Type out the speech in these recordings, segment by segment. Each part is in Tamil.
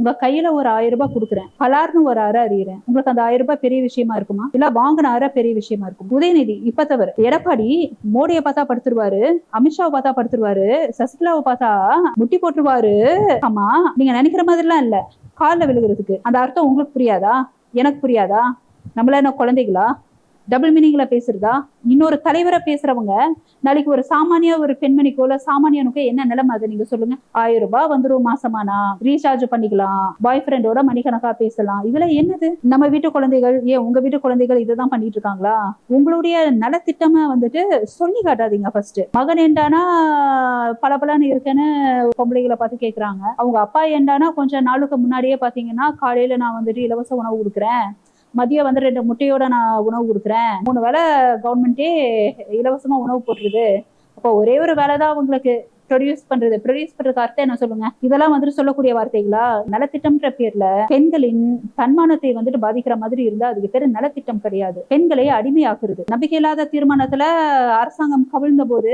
உங்க கையில ஒரு ஆயிரம் ரூபாய் கொடுக்குறேன். பலார்னு ஒரு அறை அறியறேன். உங்களுக்கு அந்த ஆயிரம் ரூபாய் பெரிய விஷயமா இருக்குமா? இல்ல வாங்கின அறை பெரிய விஷயமா இருக்கும்? உதயநிதி இப்ப தவிர எடப்பாடி மோடியை பார்த்தா படுத்துருவாரு அமித்ஷாவை பார்த்தா படுத்துருவாரு சசிகலாவை பார்த்தா முட்டி போட்டுருவாரு. ஆமா நீங்க நினைக்கிற மாதிரிலாம் இல்ல. காலில் விழுகிறதுக்கு. அந்த அர்த்தம் உங்களுக்கு புரியாதா? எனக்கு புரியாதா? நம்மள என்ன குழந்தைகளா? டபுள் மீனிங்ல பேசுறதா? இன்னொரு தலைவரை பேசுறவங்க நாளைக்கு ஒரு சாமானிய ஒரு பெண்மணிக்கோ இல்ல சாமானியனுக்கோ என்ன நிலைமை அதை நீங்க சொல்லுங்க. ஆயிரம் ரூபாய் வந்துரும் மாசமானா? ரீசார்ஜ் பண்ணிக்கலாம். பாய் ஃப்ரெண்டோட மணிக்கணக்கா பேசலாம். இதுல என்னது? நம்ம வீட்டு குழந்தைகள் ஏன் உங்க வீட்டு குழந்தைகள் இதுதான் பண்ணிட்டு இருக்காங்களா? உங்களுடைய நலத்திட்டமா வந்துட்டு சொல்லி காட்டாதீங்க ஃபர்ஸ்ட் மகன் ஏண்டானா பளபளன்னு இருக்குன்னு பொம்பளைகளை பார்த்து கேக்குறாங்க. அவங்க அப்பா ஏண்டானா கொஞ்சம் நாளுக்கு முன்னாடியே பாத்தீங்கன்னா காலையில நான் வந்துட்டு இலவச உணவு கொடுக்குறேன். மதியம் வந்து ரெண்டு முட்டையோட நான் உணவு கொடுக்குறேன். மூணு வேளை கவர்மெண்ட்டே இலவசமா உணவு போட்டுருது அப்போ ஒரே ஒரு வேலை தான் அவங்களுக்கு ப்ரொடியூஸ் பண்றது. ப்ரொடியூஸ் பண்ற அர்த்தம் என்ன சொல்லுங்க? இதெல்லாம் வந்துட்டு சொல்லக்கூடிய வார்த்தைகளா? நலத்திட்டம்ன்ற பேர்ல பெண்களின் தன்மானத்தை வந்துட்டு பாதிக்கிற மாதிரி இருந்தா அதுக்கு பேரு நலத்திட்டம் கிடையாது. பெண்களை அடிமையாக்குறது. நம்பிக்கை இல்லாத தீர்மானத்துல அரசாங்கம் கவிழ்ந்த போது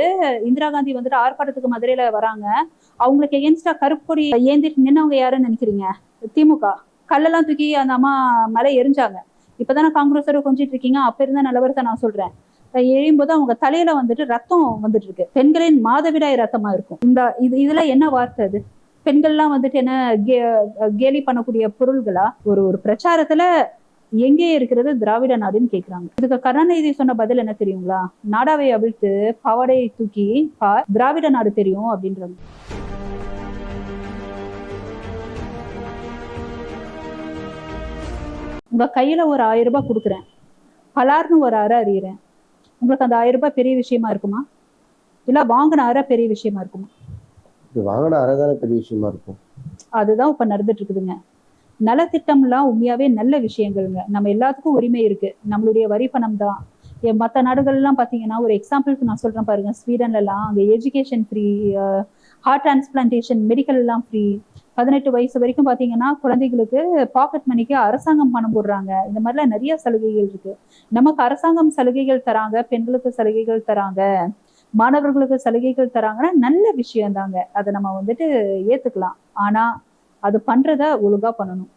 இந்திரா காந்தி வந்துட்டு ஆர்ப்பாட்டத்துக்கு மதுரையில வராங்க. அவங்களுக்கு எகென்ஸ்டா கருப்பொடி ஏந்திட்டு நின்னவங்க யாருன்னு நினைக்கிறீங்க? திமுக. கல்லெல்லாம் தூக்கி அந்த அம்மா மலை எரிஞ்சாங்க. இப்பதானே காங்கிரஸோட கொஞ்சிட்டு இருக்கீங்க? அப்ப இருந்த நிலவரத்தை நான் சொல்றேன். எழியும் போது அவங்க தலையில வந்துட்டு ரத்தம் வந்துட்டு இருக்கு. பெண்களின் மாதவிடாய் ரத்தமா இருக்கும். இந்த இது இதுல என்ன வார்த்தை அது? பெண்கள்லாம் வந்துட்டு என்ன கே- கேலி பண்ணக்கூடிய பொருள்களா? ஒரு ஒரு பிரச்சாரத்துல எங்கே இருக்கிறது திராவிட நாடுன்னு கேக்குறாங்க. இதுக்கு கருணாநிதி சொன்ன பதில் என்ன தெரியுங்களா? நாடாவை அவிழ்த்து பாவாடையை தூக்கி பார் திராவிட நாடு தெரியும் அப்படின்றாங்க. உங்க கையில ஒரு ஆயிரம் ரூபாய் கொடுக்குறேன். பலார்னு ஒரு அறை அறியறேன். உங்களுக்கு அந்த ஆயிரம் ரூபாய் பெரிய விஷயமா இருக்குமா? இல்ல வாங்கின அறை பெரிய விஷயமா இருக்குமா? வாங்கின அரை தானே பெரிய விஷயமா இருக்கும். அதுதான் இப்ப நடந்துட்டு இருக்குதுங்க. நலத்திட்டம்லாம் உண்மையாவே நல்ல விஷயங்கள்ங்க. நம்ம எல்லாத்துக்கும் உரிமை இருக்கு. நம்மளுடைய வரி பணம் தான் எ- மத்த நாடுகள்லாம் பாத்தீங்கன்னா ஒரு எக்ஸாம்பிளுக்கு நான் சொல்றேன் பாருங்க. ஸ்வீடன்ல எல்லாம் அங்க education free heart transplantation medical எல்லாம் ஃப்ரீ பதினெட்டு வயசு வரைக்கும் பார்த்தீங்கன்னா குழந்தைகளுக்கு பாக்கெட் மணிக்கு அரசாங்கம் பணம் போடுறாங்க. இந்த மாதிரிலாம் நிறைய சலுகைகள் இருக்கு. நமக்கு அரசாங்கம் சலுகைகள் தராங்க பெண்களுக்கு சலுகைகள் தராங்க மாணவர்களுக்கு சலுகைகள் தராங்கன்னா நல்ல விஷயம் தாங்க அதை நம்ம வந்துட்டு ஏத்துக்கலாம். ஆனா அது பண்றத ஒழுங்கா பண்ணணும்.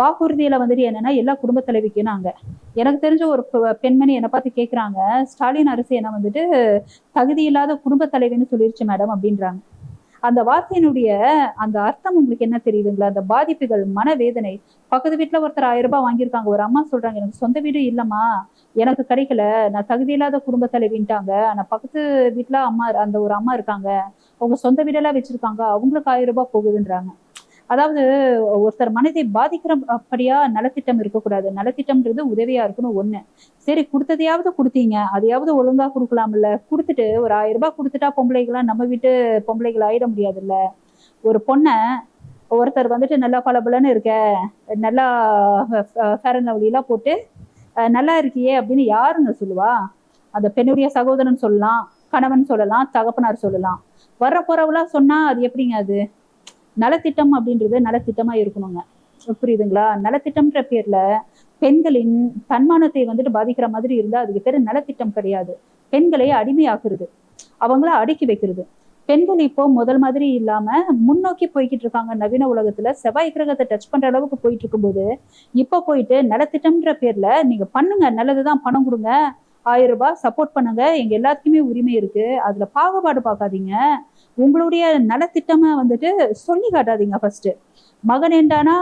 வாக்குறுதியில வந்துட்டு என்னன்னா எல்லா குடும்ப தலைவிக்குனாங்க எனக்கு தெரிஞ்ச ஒரு பெ- பெண்மணி என்னை பார்த்து கேட்குறாங்க ஸ்டாலின் அரசு என்ன வந்துட்டு தகுதி இல்லாத குடும்ப தலைவின்னு சொல்லிருச்சு மேடம் அப்படின்றாங்க. அந்த வார்த்தையினுடைய அந்த அர்த்தம் உங்களுக்கு என்ன தெரியுதுங்களா? அந்த பாதிப்புகள் மனவேதனை. பக்கத்து வீட்டுல ஒருத்தர் ஆயிரம் ரூபாய் வாங்கியிருக்காங்க. ஒரு அம்மா சொல்றாங்க எனக்கு சொந்த வீடு இல்லம்மா. எனக்கு கிடைக்கல. நான் தகுதி இல்லாத குடும்ப தலைவின்ட்டாங்க. ஆனா பக்கத்து வீட்டுல அம்மா அந்த ஒரு அம்மா இருக்காங்க. அவங்க சொந்த வீடெல்லாம் வச்சிருக்காங்க. அவங்களுக்கு ஆயிரம் ரூபாய் போகுதுன்றாங்க. அதாவது ஒருத்தர் மனதை பாதிக்கிறபடியா நலத்திட்டம் இருக்கக்கூடாது. நலத்திட்டம்ன்றது உதவியா இருக்கணும் ஒண்ணு. சரி கொடுத்ததையாவது கொடுத்தீங்க. அதையாவது ஒழுங்கா கொடுக்கலாம்ல. கொடுத்துட்டு ஒரு ஆயிரம் ரூபாய் கொடுத்துட்டா பொம்பளைகளாம் நம்ம வீட்டு பொம்பளைகள் ஆயிட முடியாதுல்ல. ஒரு பொண்ணை ஒருத்தர் வந்துட்டு நல்லா பளபளன்னு இருக்க நல்லா ஃபேர் அண்ட் லவ்லிலாம் போட்டு நல்லா இருக்கியே அப்படின்னு யாருங்க சொல்லுவா? அந்த பெண்ணுடைய சகோதரன் சொல்லலாம் கணவன் சொல்லலாம் தகப்பனார் சொல்லலாம். வர்ற போறவெல்லாம் சொன்னா அது எப்படிங்க அது? நலத்திட்டம் அப்படின்றது நலத்திட்டமா இருக்கணுங்க. புரியுதுங்களா? நலத்திட்டம்ன்ற பேர்ல பெண்களின் தன்மானத்தை வந்துட்டு பாதிக்கிற மாதிரி இருந்தா அதுக்கு பேர் நலத்திட்டம் கிடையாது. பெண்களை அடிமையாக்குறது. அவங்கள அடுக்கி வைக்கிறது. பெண்கள் இப்போ முதல் மாதிரி இல்லாம முன்னோக்கி போய்கிட்டு இருக்காங்க நவீன உலகத்துல. செவ்வாய் கிரகத்தை டச் பண்ற அளவுக்கு போயிட்டு இருக்கும்போது இப்போ போயிட்டு நலத்திட்டம்ன்ற பேர்ல நீங்க பண்ணுங்க. நல்லதுதான் பணம் கொடுங்க. ஆயிரம் ரூபாய் சப்போர்ட் பண்ணுங்க. எங்க எல்லாத்துக்குமே உரிமை இருக்கு. அதுல பாகுபாடு பார்க்காதீங்க. உங்களுடைய நலத்திட்டமா வந்துட்டு சொல்லி காட்டாதீங்க ஃபர்ஸ்ட் மகன் ஏண்டானா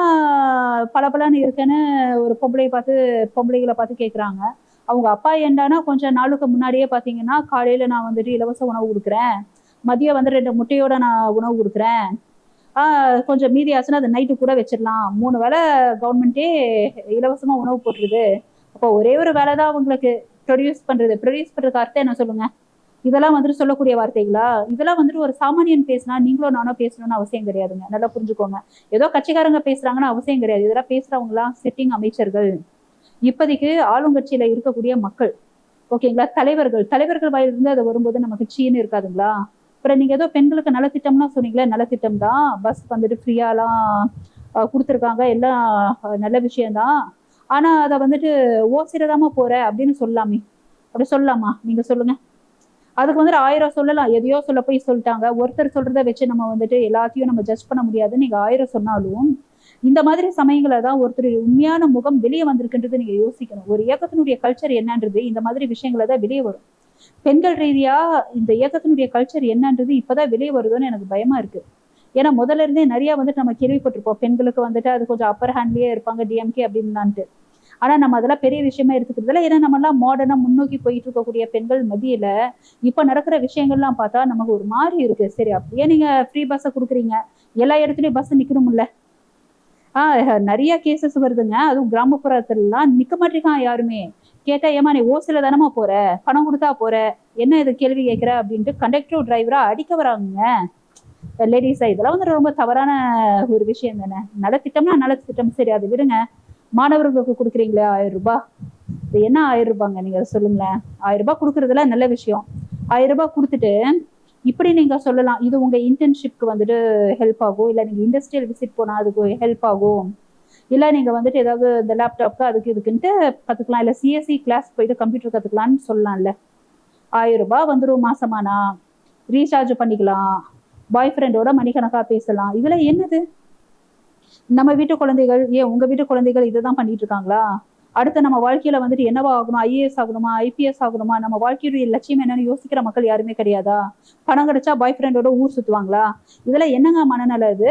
பளபளன்னு இருக்கேன்னு ஒரு பொம்பளையை பார்த்து பொம்பளைகளை பார்த்து கேட்குறாங்க அவங்க அப்பா ஏண்டானா கொஞ்சம் நாளுக்கு முன்னாடியே பார்த்தீங்கன்னா காலையில நான் வந்துட்டு இலவச உணவு கொடுக்குறேன். மதியம் வந்து ரெண்டு முட்டையோட நான் உணவு கொடுக்குறேன். கொஞ்சம் மீதி ஆச்சுன்னா அதை நைட்டு கூட வச்சிடலாம். மூணு வேளை கவர்மெண்ட்டே இலவசமா உணவு போட்டுருது. அப்போ ஒரே ஒரு வேலை தான் அவங்களுக்கு. ப்ரொடியூஸ் பண்றது. ப்ரொடியூஸ் பண்றதுக்கு அர்த்தம் என்ன சொல்லுங்க? இதெல்லாம் வந்துட்டு சொல்லக்கூடிய வார்த்தைகளா? இதெல்லாம் வந்துட்டு ஒரு சாமானியன் பேசினா நீங்களும் நானும் பேசணும்னு அவசியம் கிடையாதுங்க. நல்லா புரிஞ்சுக்கோங்க. ஏதோ கட்சிக்காரங்க பேசுறாங்கன்னு அவசியம் கிடையாது. இதெல்லாம் பேசுறவங்களாம் சிட்டிங் அமைச்சர்கள். இப்போதைக்கு ஆளுங்கட்சியில இருக்கக்கூடிய மக்கள் ஓகேங்களா? தலைவர்கள். தலைவர்கள் வாயிலிருந்து அது வரும்போது நமக்கு சீன்னு இருக்காதுங்களா? அப்புறம் நீங்க ஏதோ பெண்களுக்கு நலத்திட்டம்லாம் சொன்னீங்களே நலத்திட்டம் தான். பஸ் வந்துட்டு ஃப்ரீயாலாம் கொடுத்துருக்காங்க. எல்லாம் நல்ல விஷயம்தான். ஆனா அதை வந்துட்டு ஓசிரதாம போற அப்படின்னு சொல்லலாமே அப்படி சொல்லலாமா நீங்க சொல்லுங்க. அதுக்கு வந்துட்டு ஆயிரம் சொல்லலாம். எதையோ சொல்ல போய் சொல்லிட்டாங்க. ஒருத்தர் சொல்றத வச்சு நம்ம வந்துட்டு எல்லாத்தையும் நம்ம ஜட்ஜ் பண்ண முடியாது நீங்க ஆயிரம் சொன்னாலும் இந்த மாதிரி சமயங்கள தான் ஒருத்தர் உண்மையான முகம் வெளியே வந்திருக்குன்றது நீங்க யோசிக்கணும். ஒரு இயக்கத்தினுடைய கல்ச்சர் என்னன்றது இந்த மாதிரி விஷயங்களை தான் வெளியே வரும். பெண்கள் ரீதியா இந்த இயக்கத்தினுடைய கல்ச்சர் என்னன்றது இப்பதான் வெளியே வருதுன்னு எனக்கு பயமா இருக்கு. ஏன்னா முதல்ல இருந்தே நிறைய வந்துட்டு நம்ம கேள்விப்பட்டிருப்போம். பெண்களுக்கு வந்துட்டு அது கொஞ்சம் அப்பர் ஹேண்ட்லயே இருப்பாங்க டிஎம்கே அப்படின்னான்ட்டு ஆனால் நம்ம அதெல்லாம் பெரிய விஷயமா எடுத்துக்கிறதுல ஏன்னா நம்மலாம் மாடர்னாக முன்னோக்கி போயிட்டு இருக்கக்கூடிய பெண்கள் மத்தியில இப்போ நடக்கிற விஷயங்கள்லாம் பார்த்தா நமக்கு ஒரு மாதிரி இருக்கு. சரி அப்படியே நீங்க ஃப்ரீ பஸ்ஸை கொடுக்குறீங்க. எல்லா இடத்துலையும் பஸ் நிற்கணும்ல ஆஹ் நிறைய கேசஸ் வருதுங்க. அதுவும் கிராமப்புறத்துலலாம் நிக்க மாட்டேங்கான் யாருமே. கேட்டா ஏமா நீ ஓசில தானமா போற? பணம் கொடுத்தா போற? என்ன இது கேள்வி கேட்கிற? அப்படின்ட்டு கண்டக்டர் டிரைவரா அடிக்க வராங்க லேடிஸா இதெல்லாம் வந்து ரொம்ப தவறான ஒரு விஷயம் தானே. நலத்திட்டம்னா நலத்திட்டம். சரி அது விடுங்க. மாணவர்களுக்கு கொடுக்குறீங்களே ஆயிரம் ரூபாய். இது என்ன ஆயிரம் ரூபாங்க நீங்க அதை சொல்லுங்களேன். ஆயிரம் ரூபாய் கொடுக்குறதுல நல்ல விஷயம். ஆயிரம் ரூபாய் கொடுத்துட்டு இப்படி நீங்க சொல்லலாம். இது உங்க இன்டர்ன்ஷிப்க்கு வந்துட்டு ஹெல்ப் ஆகும். இல்லை நீங்க இண்டஸ்ட்ரியல் விசிட் போனா அதுக்கு ஹெல்ப் ஆகும். இல்லை நீங்க வந்துட்டு ஏதாவது இந்த லேப்டாப்க்கு அதுக்கு இதுக்குன்ட்டு கத்துக்கலாம். இல்லை சிஎஸ்சி கிளாஸ் போயிட்டு கம்ப்யூட்டர் கத்துக்கலாம்னு சொல்லலாம்ல. ஆயிரம் ரூபாய் வந்துடும் மாசமானா. ரீசார்ஜ் பண்ணிக்கலாம். பாய் ஃப்ரெண்டோட மணிக்கணக்கா பேசலாம். இதுல என்னது? நம்ம வீட்டு குழந்தைகள் ஏன் உங்க வீட்டு குழந்தைகள் இதை தான் பண்ணிட்டு இருக்காங்களா அடுத்து நம்ம வாழ்க்கையில வந்துட்டு என்னவா ஆகணும்? ஐஏஎஸ் ஆகணுமா? ஐபிஎஸ் ஆகணுமா? நம்ம வாழ்க்கையுடைய லட்சியம் என்னன்னு யோசிக்கிற மக்கள் யாருமே கிடையாதா? பணம் கிடைச்சா பாய் ஃப்ரெண்டோட ஊர் சுத்துவாங்களா? இதுல என்னங்க மனநல இது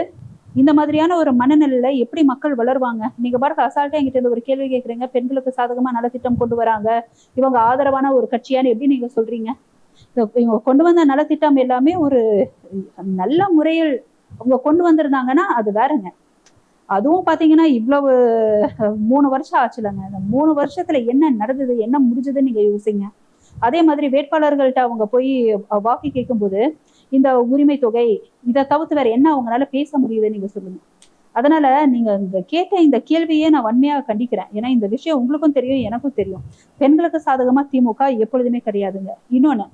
இந்த மாதிரியான ஒரு மனநிலையில எப்படி மக்கள் வளருவாங்க? நீங்க பாருங்க அசால்ட்டா என்கிட்ட இருந்து ஒரு கேள்வி கேட்குறீங்க பெண்களுக்கு சாதகமா நலத்திட்டம் கொண்டு வராங்க. இவங்க ஆதரவான ஒரு கட்சியான்னு எப்படி நீங்க சொல்றீங்க? இவங்க கொண்டு வந்த நலத்திட்டம் எல்லாமே ஒரு நல்ல முறையில் அவங்க கொண்டு வந்திருந்தாங்கன்னா அது வேறங்க. அதுவும் பார்த்தீங்கன்னா இவ்வளவு மூணு வருஷம் ஆச்சுலங்க. இந்த மூணு வருஷத்துல என்ன நடந்தது என்ன முடிஞ்சதுன்னு நீங்க யோசிங்க. அதே மாதிரி வேட்பாளர்கள்ட்ட அவங்க போய் வாக்கு கேட்கும்போது இந்த உரிமை தொகை இதை தவிர்த்து வேற என்ன அவங்களால பேச முடியுதுன்னு நீங்க சொல்லுங்க. அதனால நீங்க இந்த கேட்ட இந்த கேள்வியே நான் வன்மையாக கண்டிக்கிறேன். ஏன்னா இந்த விஷயம் உங்களுக்கும் தெரியும் எனக்கும் தெரியும். பெண்களுக்கு சாதகமா திமுக எப்பொழுதுமே கிடையாதுங்க. இன்னொன்னு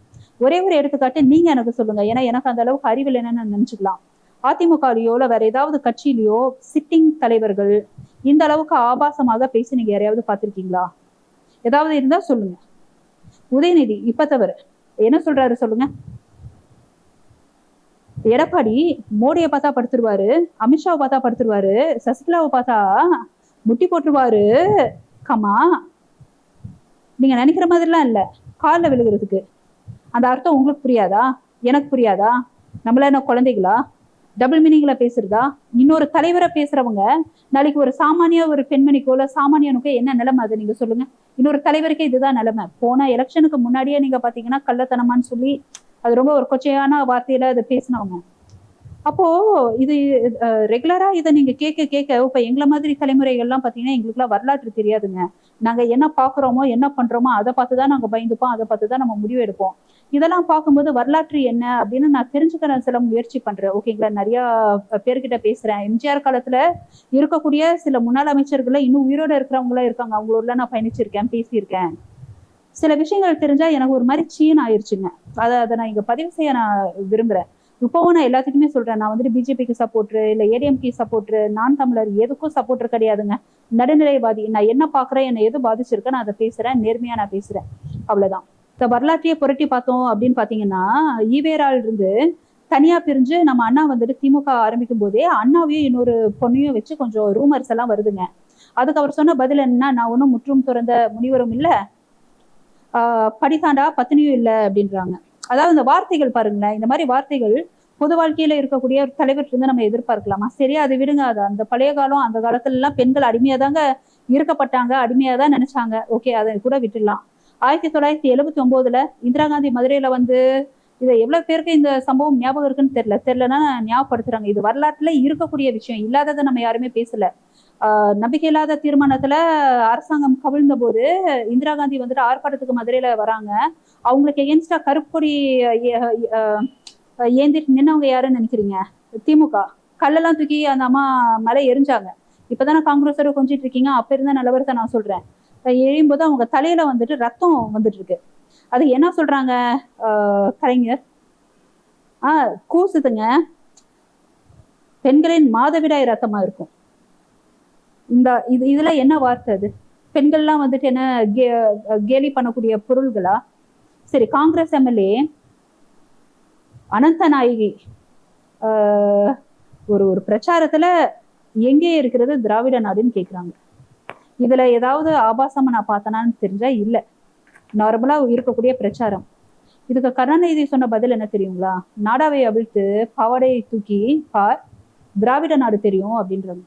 ஒரே ஒரு எடுத்துக்காட்டு நீங்க எனக்கு சொல்லுங்க. ஏன்னா எனக்கு அந்த அளவுக்கு அறிவில் என்னன்னு நினைச்சுக்கலாம். அதிமுகலையோ இல்ல வேற ஏதாவது கட்சியிலயோ சிட்டிங் தலைவர்கள் இந்த அளவுக்கு ஆபாசமாக பேசி நீங்க யாரையாவது பார்த்துருக்கீங்களா? ஏதாவது இருந்தா சொல்லுங்க. உதயநிதி இப்ப தவிர என்ன சொல்றாரு சொல்லுங்க? எடப்பாடி மோடியை பார்த்தா படுத்துருவாரு அமித்ஷாவை பார்த்தா படுத்துருவாரு சசிகலாவை பார்த்தா முட்டி போட்டுருவாரு. கமா நீங்க நினைக்கிற மாதிரிலாம் இல்ல. காலில் விழுகிறதுக்கு. அந்த அர்த்தம் உங்களுக்கு புரியாதா? எனக்கு புரியாதா? நம்மள என்ன குழந்தைகளா? டபுள் மீனிங்ல பேசுறதா? இன்னொரு தலைவரை பேசுறவங்க நாளைக்கு ஒரு சாமானிய ஒரு பெண்மணிக்கோ இல்ல சாமானியனுக்கோ என்ன நிலைமை அது? நீங்க சொல்லுங்க. இன்னொரு தலைவருக்கே இதுதான் நிலைமை. போன எலெக்ஷனுக்கு முன்னாடியே நீங்க பாத்தீங்கன்னா கள்ளத்தனமான்னு சொல்லி அது ரொம்ப ஒரு கொச்சையான வார்த்தையில அதை பேசினவங்க. அப்போ இது ரெகுலரா இதை நீங்க கேட்க கேட்க இப்ப எங்களை மாதிரி தலைமுறைகள்லாம் பாத்தீங்கன்னா எங்களுக்குலாம் வரலாற்று தெரியாதுங்க. நாங்க என்ன பாக்குறோமோ என்ன பண்றோமோ அதை பார்த்துதான் நாங்க பயந்துப்போம் அதை பார்த்துதான் நம்ம முடிவு எடுப்போம் இதெல்லாம் பார்க்கும்போது வரலாற்று என்ன அப்படின்னு நான் தெரிஞ்சுக்கிற சில முயற்சி பண்றேன். ஓகேங்களா நிறைய பேர்கிட்ட பேசுறேன். எம்ஜிஆர் காலத்துல இருக்கக்கூடிய சில முன்னாள் அமைச்சர்கள் இன்னும் உயிரோட இருக்கிறவங்களா இருக்காங்க. அவங்களோட நான் பயணிச்சிருக்கேன் பேசியிருக்கேன். சில விஷயங்கள் தெரிஞ்சா எனக்கு ஒரு மாதிரி சீன் ஆயிருச்சுங்க. அதை அதை நான் இங்க பதிவு செய்ய நான் விரும்புறேன். இப்போவும் நான் எல்லாத்துக்குமே சொல்றேன். நான் வந்துட்டு பிஜேபிக்கு சப்போர்ட்ரு இல்ல ஏடிஎம்கே சப்போர்ட்ரு நான் தமிழர் எதுக்கும் சப்போர்ட்ரு கிடையாதுங்க. நடுநிலைவாதி நான் என்ன பாக்குறேன் என்னை எது பாதிச்சிருக்கேன் நான் அதை பேசுறேன். நேர்மையா நான் பேசுறேன். அவ்வளவுதான். இந்த வரலாற்றையே புரட்டி பார்த்தோம் அப்படின்னு பாத்தீங்கன்னா ஈவேரால் இருந்து தனியா பிரிஞ்சு நம்ம அண்ணா வந்துட்டு திமுக ஆரம்பிக்கும் போதே அண்ணாவையும் இன்னொரு பொண்ணையும் வச்சு கொஞ்சம் ரூமர்ஸ் எல்லாம் வருதுங்க. அதுக்கு அவர் சொன்ன பதில் என்ன நான் ஒன்றும் முற்றும் துறந்த முனிவரும் இல்லை ஆஹ் படித்தாண்டா பத்தினியும் இல்லை அப்படின்றாங்க. அதாவது இந்த வார்த்தைகள் பாருங்களேன் இந்த மாதிரி வார்த்தைகள் பொது வாழ்க்கையில இருக்கக்கூடிய ஒரு தலைவர் இருந்து நம்ம எதிர்பார்க்கலாமா? சரியா அதை விடுங்க. அது அந்த பழைய காலம் அந்த காலத்துல எல்லாம் பெண்கள் அடிமையா தாங்க இருக்கப்பட்டாங்க அடிமையா தான் நினைச்சாங்க. ஓகே அதை கூட விட்டுடலாம். ஆயிரத்தி தொள்ளாயிரத்தி எழுபத்தி ஒன்பதுல இந்திரா காந்தி மதுரையில வந்து இதை எவ்வளவு பேருக்கு இந்த சம்பவம் ஞாபகம் இருக்குன்னு தெரியல. தெரியலன்னா ஞாபகப்படுத்துறாங்க. இது வரலாற்றுல இருக்கக்கூடிய விஷயம். இல்லாததை நம்ம யாருமே பேசல. நம்பிக்கையில்லாத தீர்மானத்துல அரசாங்கம் கவிழ்ந்த போது இந்திரா காந்தி வந்துட்டு ஆர்ப்பாட்டத்துக்கு மதுரையில வராங்க. அவங்களுக்கு எகென்ஸ்டா கருப்பொடி ஏந்திட்டு நின்னவங்க யாருன்னு நினைக்கிறீங்க? திமுக. கல்லெல்லாம் தூக்கி அந்த அம்மா மலை எரிஞ்சாங்க. இப்பதானே காங்கிரஸோட கொஞ்சிட்டு இருக்கீங்க. அப்ப இருந்த நிலவரத்தை நான் சொல்றேன். எழும்போது அவங்க தலையில வந்துட்டு ரத்தம் வந்துட்டு இருக்கு அது என்ன சொல்றாங்க கலைஞர்? ஆஹ் கூசுதுங்க. பெண்களின் மாதவிடாய் ரத்தமா இருக்கும். இந்த இது இதுல என்ன வார்த்தை அது? பெண்கள்லாம் வந்துட்டு என்ன கே- கேலி பண்ணக்கூடிய பொருள்களா? சரி காங்கிரஸ் எம்எல்ஏ அனந்த நாயகி ஆஹ், ஒரு ஒரு பிரச்சாரத்துல எங்கே இருக்கிறது திராவிட நாடுன்னு கேக்குறாங்க. இதுல ஏதாவது ஆபாசமா நான் பார்த்தனான்னு தெரிஞ்சா இல்ல. நார்மலா இருக்கக்கூடிய பிரச்சாரம். இதுக்கு கருணாநிதி சொன்ன பதில் என்ன தெரியுங்களா? நாடாவை அவிழ்த்து பாவாடையை தூக்கி பார் திராவிட நாடு தெரியும் அப்படின்றாங்க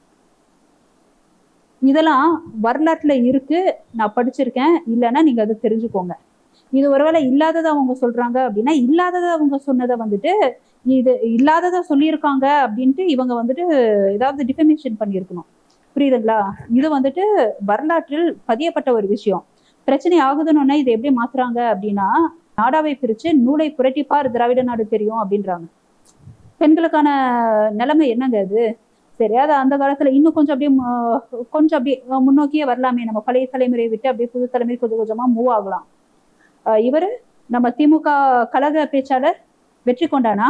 இதெல்லாம் வரலாற்றுல இருக்கு நான் படிச்சிருக்கேன். இல்லைன்னா நீங்க அதை தெரிஞ்சுக்கோங்க. இது ஒருவேளை இல்லாததை அவங்க சொல்றாங்க அப்படின்னா இல்லாததை அவங்க சொன்னதை வந்துட்டு இது இல்லாததை சொல்லியிருக்காங்க அப்படின்ட்டு இவங்க வந்துட்டு ஏதாவது டிஃபமேஷன் பண்ணியிருக்கணும். புரியுதுங்களா? இது வந்துட்டு வரலாற்றில் பதியப்பட்ட ஒரு விஷயம். பிரச்சனை ஆகுதுன்னு இதை எப்படி மாத்துறாங்க அப்படின்னா நாடாவை பிரிச்சு நூலை புரட்டிப்பார் திராவிட நாடு தெரியும் அப்படின்றாங்க. பெண்களுக்கான நிலைமை என்னங்க அது சரி அது அந்த காலத்துல இன்னும் கொஞ்சம் அப்படியே கொஞ்சம் அப்படியே முன்னோக்கியே வரலாமே. நம்ம பழைய தலைமுறையை விட்டு அப்படியே புது தலைமுறை கொஞ்சம் கொஞ்சமா மூவ் ஆகலாம். இவர் இவரு நம்ம திமுக கழக பேச்சாளர் வெற்றி கொண்டானா?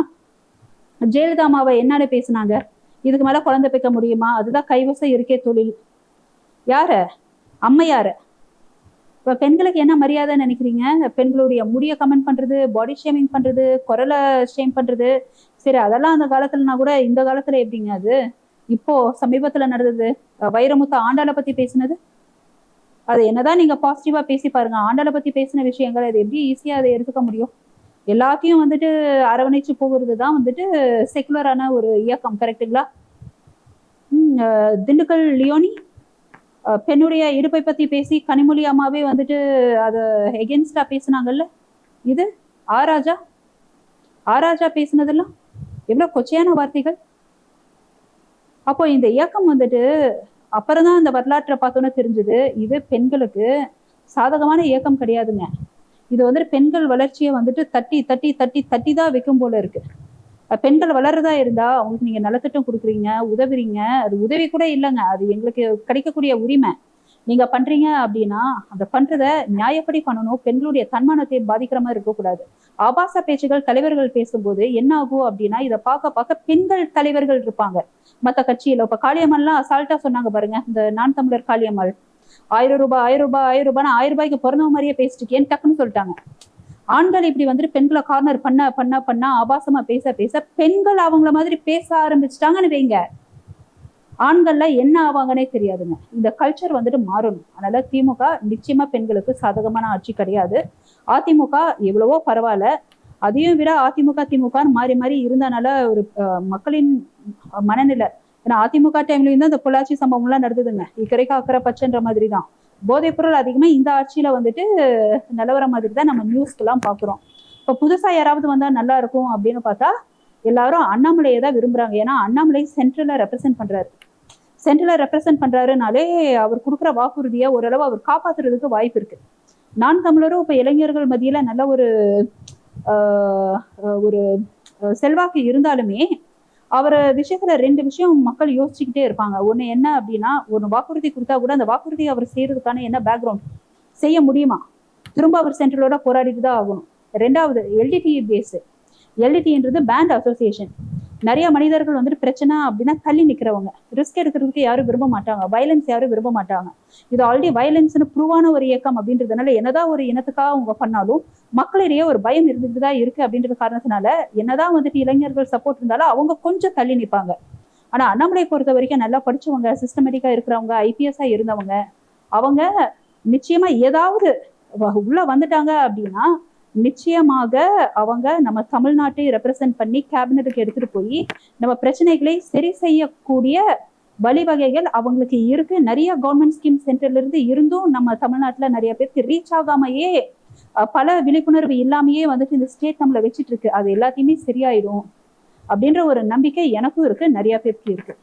ஜெயலலிதா அம்மாவை என்னன்னு பேசுனாங்க? இதுக்கு மேலே குழந்தை பிக்க முடியுமா? அதுதான் கைவசம் இருக்கே தொழில். யார? அம்மையார இப்போ பெண்களுக்கு என்ன மரியாதை நினைக்கிறீங்க? பெண்களுடைய முடிய கமெண்ட் பண்ணுறது பாடி ஷேமிங் பண்ணுறது குரலை ஷேம் பண்ணுறது சரி அதெல்லாம் அந்த காலத்துலனா கூட இந்த காலத்தில் எப்படிங்க அது? இப்போ சமீபத்தில் நடந்தது வைரமுத்த வைரமுத்து ஆண்டாளை பற்றி பேசினது? அது என்னதான் நீங்கள் பாசிட்டிவாக பேசி பாருங்க ஆண்டாளை பற்றி பேசின விஷயங்கள் அது எப்படி ஈஸியாக அதை எடுத்துக்க முடியும்? எல்லாத்தையும் வந்துட்டு அரவணைச்சு போகிறது தான் வந்துட்டு செக்குலரான ஒரு இயக்கம் கரெக்டுங்களா திண்டுக்கல் லியோனி பெண்ணுடைய இருப்பை பத்தி பேசி கனிமொழி அம்மாவே வந்துட்டு அதை எகென்ஸ்டா பேசினாங்கல்ல? இது ஆராஜா ஆராஜா பேசினதெல்லாம் எவ்வளவு கொச்சையான வார்த்தைகள்? அப்போ இந்த இயக்கம் வந்துட்டு அப்புறம் தான் அந்த வரலாற்றை பார்த்தோன்னே தெரிஞ்சது. இது பெண்களுக்கு சாதகமான இயக்கம் கிடையாதுங்க. இது வந்துட்டு பெண்கள் வளர்ச்சியை வந்துட்டு தட்டி தட்டி தட்டி தட்டி தான் வைக்கும் போல இருக்கு. பெண்கள் வளர்றதா இருந்தா அவங்களுக்கு நீங்க நலத்திட்டம் கொடுக்குறீங்க உதவுறீங்க. அது உதவி கூட இல்லைங்க. அது எங்களுக்கு கிடைக்கக்கூடிய உரிமை. நீங்க பண்றீங்க அப்படின்னா அந்த பண்றத நியாயப்படி பண்ணணும். பெண்களுடைய தன்மானத்தை பாதிக்கிற மாதிரி இருக்கக்கூடாது. ஆபாச பேச்சுகள் தலைவர்கள் பேசும்போது என்ன ஆகும் அப்படின்னா இதை பார்க்க பார்க்க பெண்கள் தலைவர்கள் இருப்பாங்க. மத்த கட்சியில இப்ப காளியம்மாள்லாம் அசால்ட்டா சொன்னாங்க பாருங்க இந்த நான் தமிழர் காளியம்மாள். ஆயிரம் ரூபாய் ஆயிரம் ரூபாய் ஆயிரம் ரூபாய் ஆயிரம் ரூபாய்க்கு பிறந்த மாதிரியே பேசிட்டு இருக்கேன்னு டக்குன்னு சொல்லிட்டாங்க. ஆண்கள் இப்படி வந்துட்டு பெண்களை கார்னர் பண்ண பண்ண பண்ண ஆபாசமா பேச பேச பெண்கள் அவங்கள மாதிரி பேச ஆரம்பிச்சிட்டாங்கன்னு வைங்க. ஆண்கள்ல என்ன ஆவாங்கன்னே தெரியாதுங்க. இந்த கல்ச்சர் வந்துட்டு மாறணும். அதனால திமுக நிச்சயமா பெண்களுக்கு சாதகமான ஆட்சி கிடையாது. அதிமுக எவ்வளவோ பரவாயில்ல. அதையும் விட அதிமுக திமுகன்னு மாறி மாறி இருந்தனால ஒரு மக்களின் மனநிலை ஏன்னா அதிமுக டைம்லயும் தான் இந்த பொள்ளாச்சி சம்பவம் எல்லாம் நடந்ததுங்க. இக்கரைக்கு அக்கறை பச்சைன்ற மாதிரி தான் போதைப் பொருள் அதிகமா இந்த ஆட்சியில வந்துட்டு நிலவர மாதிரி தான் நம்ம நியூஸ்க்கெல்லாம் பாக்குறோம். இப்ப புதுசா யாராவது வந்தா நல்லா இருக்கும் அப்படின்னு பார்த்தா எல்லாரும் அண்ணாமலையை தான் விரும்புறாங்க. ஏன்னா அண்ணாமலை சென்ட்ரல ரெப்ரசென்ட் பண்றாரு. சென்ட்ரல ரெப்ரசென்ட் பண்றாருனாலே அவர் கொடுக்குற வாக்குறுதியை ஓரளவு அவர் காப்பாத்துறதுக்கு வாய்ப்பு இருக்கு. நான் தமிழரும் இப்ப இளைஞர்கள் மத்தியில நல்ல ஒரு ஆஹ், ஒரு செல்வாக்கு இருந்தாலுமே அவர் விஷயத்துல ரெண்டு விஷயம் மக்கள் யோசிச்சுக்கிட்டே இருப்பாங்க. ஒன்னு என்ன அப்படின்னா ஒரு வாக்குறுதி கொடுத்தா கூட அந்த வாக்குறுதி அவர் செய்யறதுக்கான என்ன பேக்ரவுண்ட் செய்ய முடியுமா? திரும்ப அவர் சென்ட்ரலோட போராடிட்டு தான் ஆகணும். ரெண்டாவது எல்டிடி பேஸ் எல்டிடின்றது பேண்ட் அசோசியேஷன் நிறைய மனிதர்கள் வந்துட்டு பிரச்சனை அப்படின்னா தள்ளி நிக்கிறவங்க. ரிஸ்க் எடுக்கிறதுக்கு யாரும் விரும்ப மாட்டாங்க. வயலன்ஸ் யாரும் விரும்ப மாட்டாங்க. இது ஆல்ரெடி வயலன்ஸ்னு ப்ரூவான ஒரு இயக்கம் அப்படின்றதுனால என்னதான் ஒரு இனத்துக்காக அவங்க பண்ணாலும் மக்களிடையே ஒரு பயம் இருந்துட்டு தான் இருக்கு அப்படின்ற காரணத்தினால என்னதான் வந்துட்டு இளைஞர்கள் சப்போர்ட் இருந்தாலும் அவங்க கொஞ்சம் தள்ளி நிற்பாங்க ஆனா அண்ணாமலை பொறுத்த வரைக்கும் நல்லா படிச்சவங்க சிஸ்டமேட்டிக்கா இருக்கிறவங்க ஐபிஎஸ்ஸா இருந்தவங்க அவங்க நிச்சயமா ஏதாவது வ- உள்ள வந்துட்டாங்க அப்படின்னா நிச்சயமாக அவங்க நம்ம தமிழ்நாட்டை ரெப்ரசென்ட் பண்ணி கேபினெட்டுக்கு எடுத்துட்டு போய் நம்ம பிரச்சனைகளை சரி செய்யக்கூடிய வழிவகைகள் அவங்களுக்கு இருக்கு. நிறைய கவர்மெண்ட் ஸ்கீம் சென்டர்ல இருந்து இருந்தும் நம்ம தமிழ்நாட்டுல நிறைய பேருக்கு ரீச் ஆகாமையே பல விழிப்புணர்வு இல்லாமையே வந்துட்டு இந்த ஸ்டேட் நம்மள வச்சிட்டு இருக்கு. அது எல்லாத்தையுமே சரியாயிடும் அப்படின்ற ஒரு நம்பிக்கை எனக்கும் இருக்கு நிறைய பேருக்கு இருக்கு.